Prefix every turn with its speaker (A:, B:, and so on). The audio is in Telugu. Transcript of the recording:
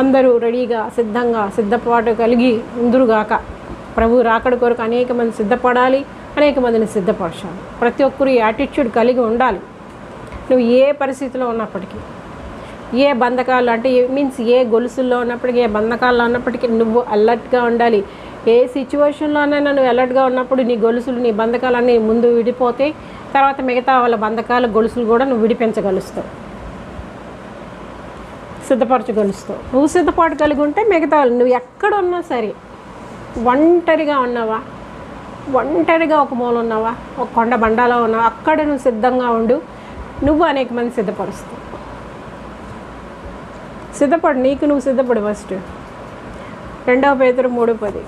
A: అందరూ రెడీగా సిద్ధంగా సిద్ధపాటు కలిగి ఉందురుగాక. ప్రభు రాకడ కొరకు అనేక మంది సిద్ధపడాలి అనేక మందిని సిద్ధపరచాలి. ప్రతి ఒక్కరు యాటిట్యూడ్ కలిగి ఉండాలి. నువ్వు ఏ పరిస్థితిలో ఉన్నప్పటికీ ఏ బంధకాలు అంటే మీన్స్ ఏ గొలుసుల్లో ఉన్నప్పటికీ ఏ బంధకాల్లో ఉన్నప్పటికీ నువ్వు అలర్ట్గా ఉండాలి. ఏ సిచ్యువేషన్లోనైనా నువ్వు అలర్ట్గా ఉన్నప్పుడు నీ గొలుసులు నీ బంధకాలన్నీ ముందు విడిపోతే తర్వాత మిగతా వాళ్ళ బంధకాల గొలుసులు కూడా నువ్వు విడిపించగలుస్తావు. సిద్ధపరచగలుస్తావు నువ్వు సిద్ధపాటు కలిగి ఉంటే మిగతా వాళ్ళు నువ్వు ఎక్కడ ఉన్నా సరే ఒంటరిగా ఉన్నావా? ఒంటరిగా ఒక మూల ఉన్నావా? ఒక కొండ బండాలో ఉన్నావా? అక్కడ నువ్వు సిద్ధంగా ఉండు. నువ్వు అనేక మంది సిద్ధపరుస్తావు. సిద్ధపడు నీకు నువ్వు సిద్ధపడు ఫస్ట్ రెండవ పేదరు మూడు పది.